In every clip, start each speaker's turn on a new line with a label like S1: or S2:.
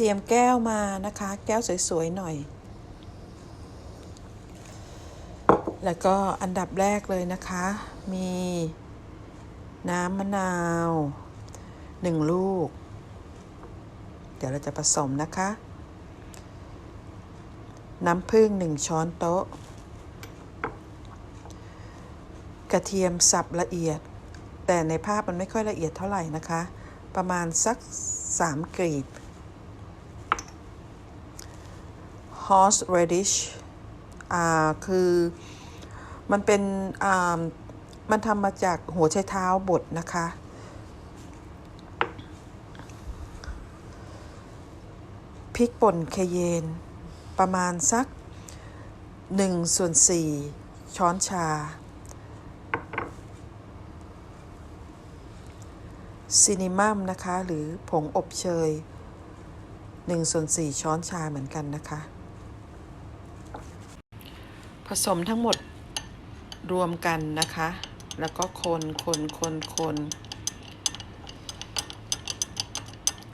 S1: เตรียมแก้วมานะคะ แก้วสวยๆหน่อย แล้วก็อันดับแรกเลยนะคะ มีน้ำมะนาวหนึ่งลูก เดี๋ยวเราจะผสมนะคะ น้ำผึ้งหนึ่งช้อนโต๊ะ กระเทียมสับละเอียด แต่ในภาพมันไม่ค่อยละเอียดเท่าไหร่นะคะ ประมาณสักสามกรีบ horse radish อ่าคือมันเป็นอ่ามันทำมาจากหัวไชเท้าบดนะคะ พริกป่นเคเยน ประมาณสัก1ส่วน4ช้อนชา ซินิมัมนะคะ หรือผงอบเชย1ส่วน4ช้อนชาเหมือนกันนะคะ ผสมทั้งหมดรวมกันนะคะ แล้วก็คนคนคนคน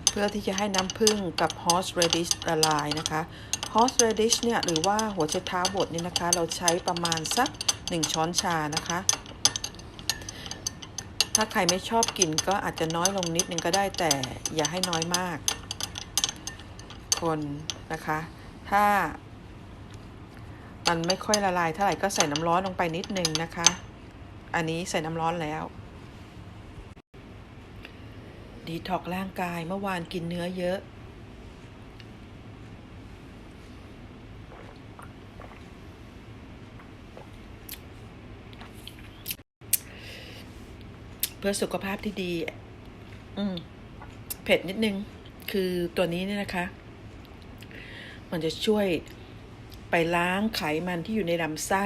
S1: เพื่อที่จะให้น้ำผึ้งกับ horse radish ละลายนะคะ horse radish เนี่ยหรือว่าหัวไชเท้าบดนี่นะคะ เราใช้ประมาณสัก 1 ช้อนชานะคะ ถ้าใครไม่ชอบกินก็อาจจะน้อยลงนิดนึงก็ได้แต่อย่าให้น้อยมาก คนนะคะ ถ้า มันไม่ค่อยละลายเท่าไหร่ก็ใส่น้ำร้อนลงไปนิดนึงนะคะ อันนี้ใส่น้ำร้อนแล้ว ดีท็อกร่างกายเมื่อวานกินเนื้อเยอะ เพื่อสุขภาพที่ดี อืม เผ็ดนิดนึง คือตัวนี้เนี่ยนะคะ มันจะช่วย ไปล้างไขมันที่อยู่ในลำไส้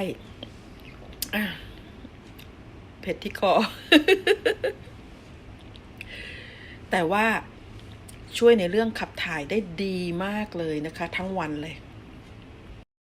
S1: เผ็ดที่คอ แต่ว่าช่วยในเรื่องขับถ่ายได้ดีมากเลยนะคะ ทั้งวันเลย